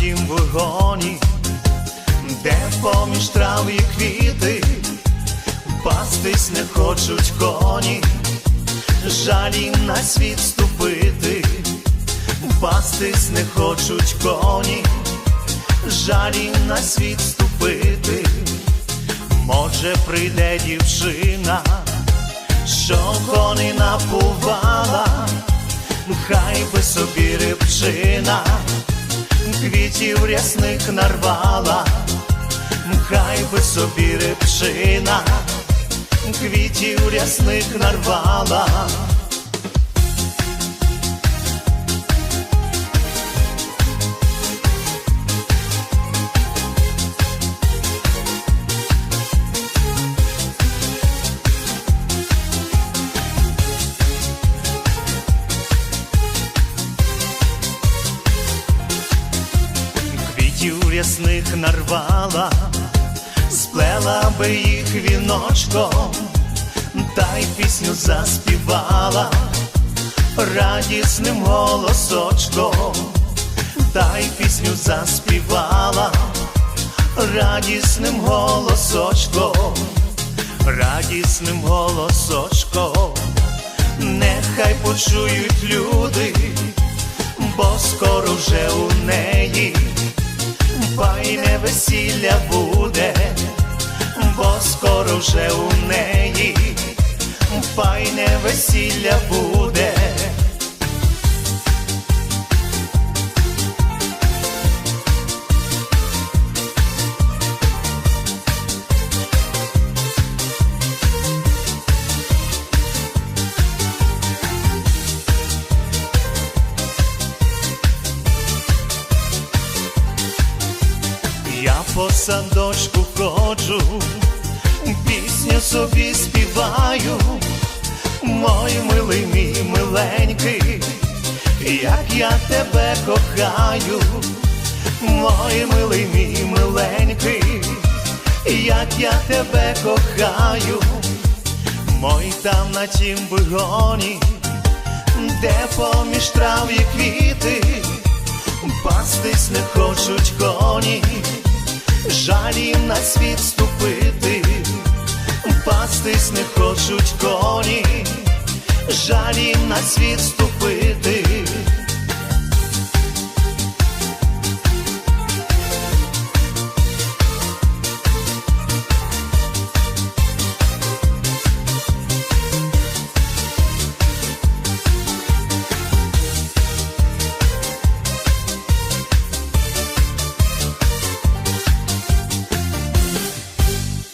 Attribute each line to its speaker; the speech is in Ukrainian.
Speaker 1: тім вогоні, де поміж трав і квіти, пастись не хочуть коні, жалі на світ ступити, пастись не хочуть коні, жалі на світ ступити, може прийде дівчина, що кони напувала, хай би собі рибчина, квітів рясних нарвала, хай би собі репшина, квітів рясних нарвала. Рясних нарвала, сплела би їх віночком, та й пісню заспівала радісним голосочком, та й пісню заспівала радісним голосочком, радісним голосочком, нехай почують люди бо скоро вже у неї файне весілля буде, бо скоро вже у неї файне весілля буде. По садочку ходжу, пісню собі співаю, мой милий мій миленький, як я тебе кохаю, мой милий мій миленький, як я тебе кохаю, мой там на тім вигоні, де поміж трав і квіти пастись не хочуть коні, жаль на світ ступити, пастись не хочуть коні, жалі на світ ступити.